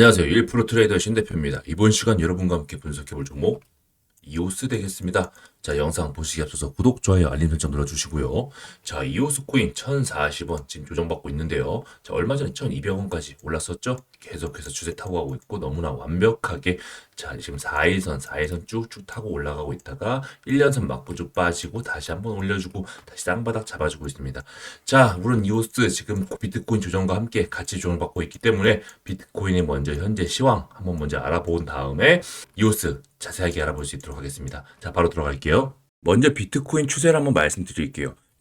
안녕하세요. 1프로 트레이더 신 대표입니다. 이번 시간 여러분과 함께 분석해 볼 종목 이오스 되겠습니다. 자, 영상 보시기 앞서서 구독, 좋아요, 알림 설정 눌러주시고요. 자, 이오스 코인 1040원 지금 조정받고 있는데요. 자, 얼마 전에 1200원까지 올랐었죠? 계속해서 추세 타고 가고 있고 너무나 완벽하게 자, 지금 4일선, 4일선 쭉쭉 타고 올라가고 있다가 1년선 맞고 쭉 빠지고 다시 한번 올려주고 다시 쌍바닥 잡아주고 있습니다. 자, 물론 이오스 지금 비트코인 조정과 함께 같이 조정을 받고 있기 때문에 비트코인의 먼저 현재 시황 한번 먼저 알아본 다음에 이오스 자세하게 알아볼 수 있도록 하겠습니다. 자, 바로 들어갈게요. 먼저 비트코인 추세를 한번 말씀드릴게요.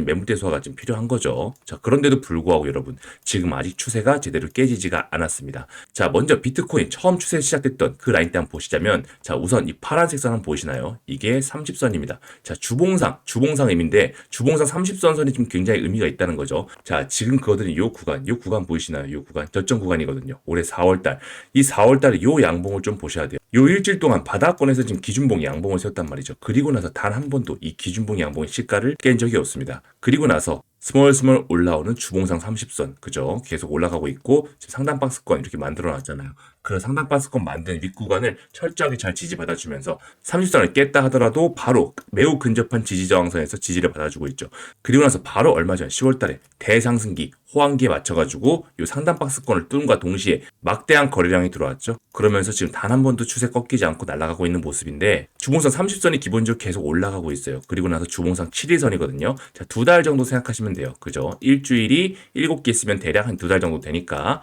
지금 매물대 소화가 좀 필요한 거죠. 자, 그런데도 불구하고 여러분, 지금 아직 추세가 제대로 깨지지가 않았습니다. 자, 먼저 비트코인 처음 추세 시작됐던 그 라인 때 한번 보시자면, 자, 우선 이 파란색 선 한번 보이시나요? 이게 30선입니다. 자, 주봉상, 주봉상 의미인데, 주봉상 30선 선이 좀 굉장히 의미가 있다는 거죠. 자, 지금 그거들은 요 구간, 요 구간 보이시나요? 요 구간, 저점 구간이거든요. 올해 4월달. 이 4월달에 요 양봉을 좀 보셔야 돼요. 요 일주일 동안 바닥권에서 지금 기준봉 양봉을 세웠단 말이죠. 그리고 나서 단 한 번도 이 기준봉 양봉의 시가를 깬 적이 없습니다. 그리고 나서 스멀스멀 올라오는 주봉상 30선 그죠? 계속 올라가고 있고 지금 상단 박스권 이렇게 만들어 놨잖아요. 그런 상단 박스권 만든 윗구간을 철저하게 잘 지지받아주면서 30선을 깼다 하더라도 바로 매우 근접한 지지 저항선에서 지지를 받아주고 있죠. 그리고 나서 바로 얼마 전 10월달에 대상승기 호황기에 맞춰가지고 이 상단 박스권을 뚫음과 동시에 막대한 거래량이 들어왔죠. 그러면서 지금 단 한 번도 추세 꺾이지 않고 날아가고 있는 모습인데 주봉상 30선이 기본적으로 계속 올라가고 있어요. 그리고 나서 주봉상 7일선이거든요. 자, 두 달 정도 생각하시면 돼요. 그죠? 일주일이 7개 있으면 대략 한 두 달 정도 되니까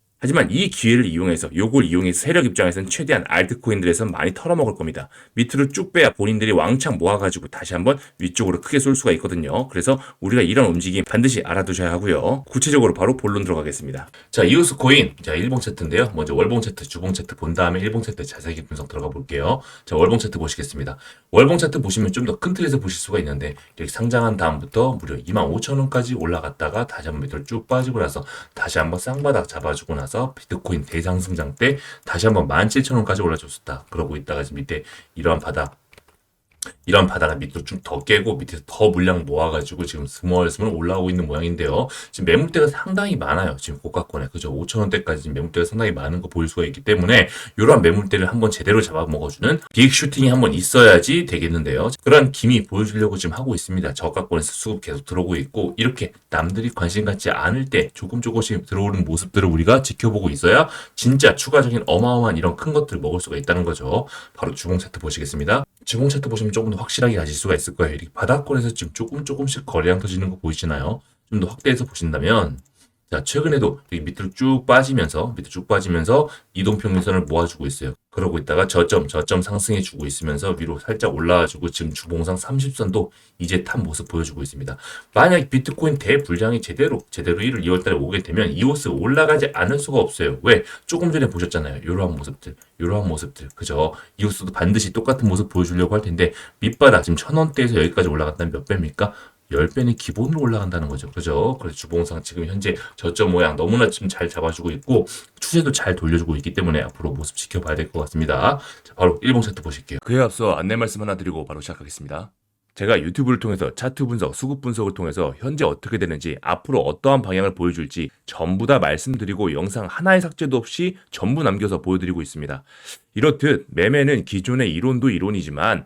하지만 이 기회를 이용해서 요걸 이용해서 세력 입장에서는 최대한 알트코인들에선 많이 털어먹을 겁니다. 밑으로 쭉 빼야 본인들이 왕창 모아가지고 다시 한번 위쪽으로 크게 쏠 수가 있거든요. 그래서 우리가 이런 움직임 반드시 알아두셔야 하고요. 구체적으로 바로 본론 들어가겠습니다. 자, 이오스 코인. 자, 일봉 차트인데요. 먼저 월봉 차트, 주봉 차트 본 다음에 일봉 차트 자세하게 분석 들어가 볼게요. 자, 월봉 차트 보시겠습니다. 월봉 차트 보시면 좀 더 큰 틀에서 보실 수가 있는데 이렇게 상장한 다음부터 무려 25,000원까지 올라갔다가 다시 한번 밑으로 쭉 빠지고 나서 다시 한번 쌍바닥 잡아주고 나서 비트코인 대상승장 때 다시 한번 17,000원까지 올라줬었다. 그러고 있다가 지금 밑에 이러한 바닥 이런 바닥을 밑으로 좀 더 깨고 밑에서 더 물량 모아가지고 지금 스멀스멀 올라오고 있는 모양인데요. 지금 매물대가 상당히 많아요. 지금 고가권에 그죠? 5천 원대까지 지금 매물대가 상당히 많은 거 보일 수가 있기 때문에 이러한 매물대를 한번 제대로 잡아먹어주는 빅 슈팅이 한번 있어야지 되겠는데요. 그런 기미 보여주려고 지금 하고 있습니다. 저가권에서 수급 계속 들어오고 있고 이렇게 남들이 관심 갖지 않을 때 조금 조금씩 들어오는 모습들을 우리가 지켜보고 있어야 진짜 추가적인 어마어마한 이런 큰 것들을 먹을 수가 있다는 거죠. 바로 주봉 차트 보시겠습니다. 주봉 차트 보시면 조금 더 확실하게 가실 수가 있을 거예요. 이렇게 바닥권에서 지금 조금 조금씩 거래량 터지는 거 보이시나요? 좀 더 확대해서 보신다면 자, 최근에도 밑으로 쭉 빠지면서, 밑으로 쭉 빠지면서 이동평균선을 모아주고 있어요. 그러고 있다가 저점, 저점 상승해 주고 있으면서 위로 살짝 올라와주고 지금 주봉상 30선도 이제 탄 모습 보여주고 있습니다. 만약 비트코인 대불량이 제대로, 제대로 1월, 2월 달에 오게 되면 이오스 올라가지 않을 수가 없어요. 왜? 조금 전에 보셨잖아요. 이러한 모습들, 이러한 모습들. 그죠? 이오스도 반드시 똑같은 모습 보여주려고 할 텐데 밑바닥 지금 천 원대에서 여기까지 올라갔다면 몇 배입니까? 10배는 기본으로 올라간다는 거죠. 그죠? 그래서 주봉상 지금 현재 저점 모양 너무나 지금 잘 잡아주고 있고 추세도 잘 돌려주고 있기 때문에 앞으로 모습 지켜봐야 될 것 같습니다. 자, 바로 일봉 차트 보실게요. 그에 앞서 안내 말씀 하나 드리고 바로 시작하겠습니다. 제가 유튜브를 통해서 차트 분석, 수급 분석을 통해서 현재 어떻게 되는지, 앞으로 어떠한 방향을 보여줄지 전부 다 말씀드리고 영상 하나의 삭제도 없이 전부 남겨서 보여드리고 있습니다. 이렇듯 매매는 기존의 이론도 이론이지만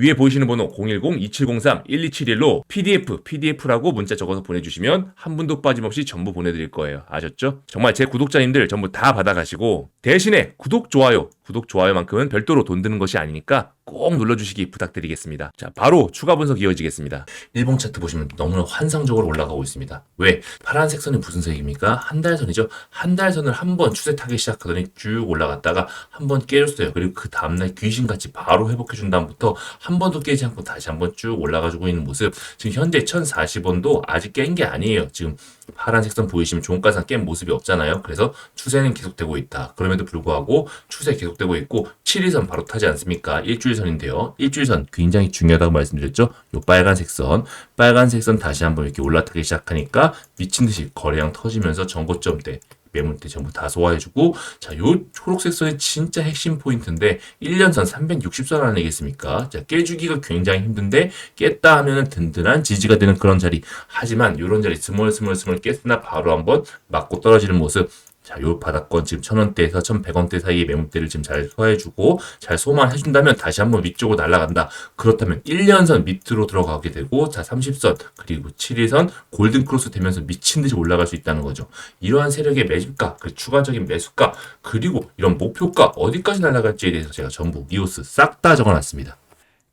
위에 보이시는 번호 010-2703-1271로 PDF, PDF라고 문자 적어서 보내주시면 한 분도 빠짐없이 전부 보내드릴 거예요. 아셨죠? 정말 제 구독자님들 전부 다 받아가시고 대신에 구독, 좋아요, 구독, 좋아요만큼은 별도로 돈 드는 것이 아니니까 꼭 눌러주시기 부탁드리겠습니다. 자, 바로 추가 분석 이어지겠습니다. 일봉 차트 보시면 너무나 환상적으로 올라가고 있습니다. 왜? 파란색 선이 무슨 색입니까? 한 달 선이죠. 한 달 선을 한 번 추세 타기 시작하더니 쭉 올라갔다가 한 번 깨졌어요. 그리고 그 다음날 귀신같이 바로 회복해준 다음부터 한 번도 깨지 않고 다시 한번 쭉 올라가지고 있는 모습. 지금 현재 1040원도 아직 깬 게 아니에요. 지금 파란색 선 보이시면 종가상 깬 모습이 없잖아요. 그래서 추세는 계속되고 있다. 그럼에도 불구하고 추세 계속되고 있고 7일선 바로 타지 않습니까? 일주일선인데요. 일주일선 굉장히 중요하다고 말씀드렸죠. 요 빨간색 선, 빨간색 선 다시 한번 이렇게 올라타기 시작하니까 미친 듯이 거래량 터지면서 전고점대 매물대 전부 다 소화해주고 자 요 초록색 선이 진짜 핵심 포인트인데 1년선 360선 아니겠습니까? 자 깨주기가 굉장히 힘든데 깼다 하면은 든든한 지지가 되는 그런 자리 하지만 요런 자리 스멀스멀스멀 깼으나 바로 한번 맞고 떨어지는 모습 자, 요 바닥권 지금 1000원대에서 1100원대 사이의 매물대를 지금 잘 소화해주고 잘 소만 해준다면 다시 한번 위쪽으로 날아간다. 그렇다면 1년선 밑으로 들어가게 되고 자 30선 그리고 7일선 골든 크로스 되면서 미친 듯이 올라갈 수 있다는 거죠. 이러한 세력의 매집가, 그 추가적인 매수가 그리고 이런 목표가 어디까지 날아갈지에 대해서 제가 전부 이오스 싹 다 적어놨습니다.